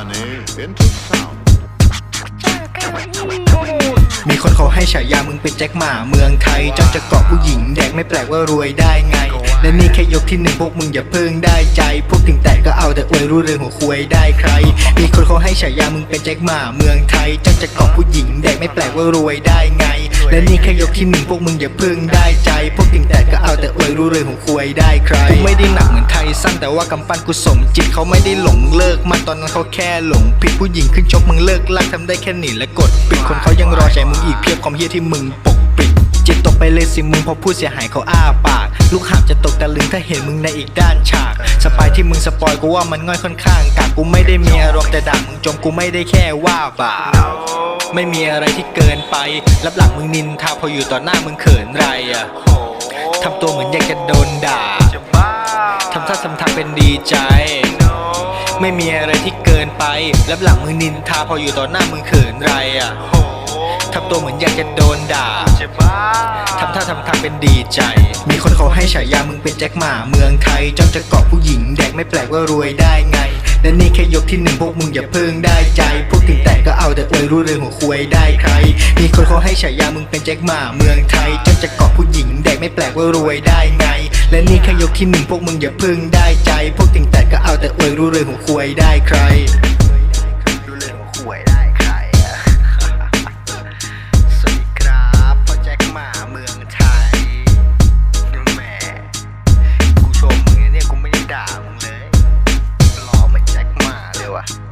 into sound. มีคนเขาให้ฉายามึงเป็นแจ็คหมาเมืองไทยจนจะเกาะผู้หญิงแดกไม่แปลกว่ารวยได้ไง และนี่แค่ยกที่หนึ่งพวกมึงอย่าเพิ่งได้ใจ พวกถึงแตกก็เอาแต่อวยรู้เรื่องหัวควยได้ใคร มีคนเขาให้ฉายามึงเป็นแจ็คหมาเมืองไทยจนจะเกาะผู้หญิงแดกไม่แปลกว่ารวยได้ไง และนี่แค่ยกที่หนึ่งพวกมึงอย่าพิ่งได้ใจ พวกถึงแตกก็เอาแต่อวยรู้เรื่องหัวควยได้ใครกูไม่ได้หนักเหมือนไทยสั้นแต่ว่ากำปั้นกูสมจิตเขาไม่ได้หลงเลิกมันตอนนั้นเขาแค่หลงผิดผู้หญิงขึ้นชกมึงเลิกลักทำได้แค่หนีและกดปิดคนเขายังรอใจมึงอีกเพียบความเฮี้ยที่มึงปกปิดจิตตกไปเลยสิมึงพราะผู้เสียหายเขาอ้าปาก ลูกหาบจะตกตะลึงถ้าเห็นมึงในอีกด้านฉาก สปายที่มึงสปอยกูว่ามันง่อยค่อนข้างกากกูไม่ได้มีอารมณ์แต่ด่ามึงจมกูไม่ได้แค่ว่าบ่า ไม่มีอะไรที่เกินไป รับหลังมึงนินทาพออยู่ต่อหน้ามึงเขินไรอะทำตัวเหมือนอยากจะโดนด่าทำท่าทำทางเป็นดีใจ ไม่มีอะไรที่เกินไป รับหลังมึงนินทาพออยู่ต่อหน้ามึงเขินไรอะทำตัวเหมือนอยากจะโดนด่าทำท่าทำทางเป็นดีใจ มีคนเขาให้ฉายามึงเป็นแจ็คหมาเมืองไทยจ้องจะเกาะผู้หญิงแดกไม่แปลกว่ารวยได้ไง และนี่แค่ยกที่หนึ่งพวกมึงอย่าเพิ่งได้ใจ พวกถึงแต่ก็เอาแต่อวยรู้เรื่องหัวควยได้ใคร มีคนเขาให้ฉายามึงเป็นแจ็คหมาเมืองไทยจ้องจะเกาะผู้หญิงแดกไม่แปลกว่ารวยได้ไง และนี่แค่ยกที่หนึ่งพวกมึงอย่าเพิ่งได้ใจ พวกถึงแต่ก็เอาแต่อวยรู้เรื่องหัวควยได้ใคร Iowa.